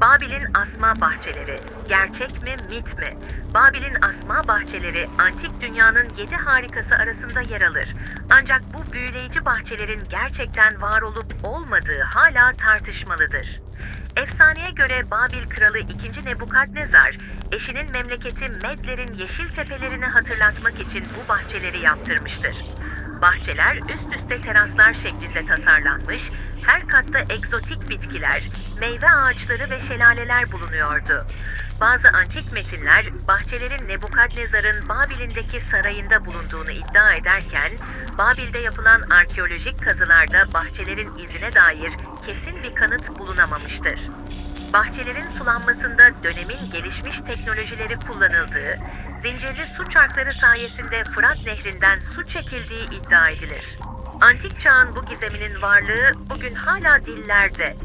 Babil'in asma bahçeleri, gerçek mi, mit mi? Babil'in asma bahçeleri, antik dünyanın yedi harikası arasında yer alır. Ancak bu büyüleyici bahçelerin gerçekten var olup olmadığı hala tartışmalıdır. Efsaneye göre Babil kralı 2. Nebukadnezar, eşinin memleketi Medler'in yeşil tepelerini hatırlatmak için bu bahçeleri yaptırmıştır. Bahçeler üst üste teraslar şeklinde tasarlanmış, her katta egzotik bitkiler, meyve ağaçları ve şelaleler bulunuyordu. Bazı antik metinler bahçelerin Nebukadnezar'ın Babil'indeki sarayında bulunduğunu iddia ederken, Babil'de yapılan arkeolojik kazılarda bahçelerin izine dair kesin bir kanıt bulunamamıştır. Bahçelerin sulanmasında dönemin gelişmiş teknolojileri kullanıldığı, zincirli su çarkları sayesinde Fırat Nehri'nden su çekildiği iddia edilir. Antik çağın bu gizeminin varlığı bugün hala dillerde,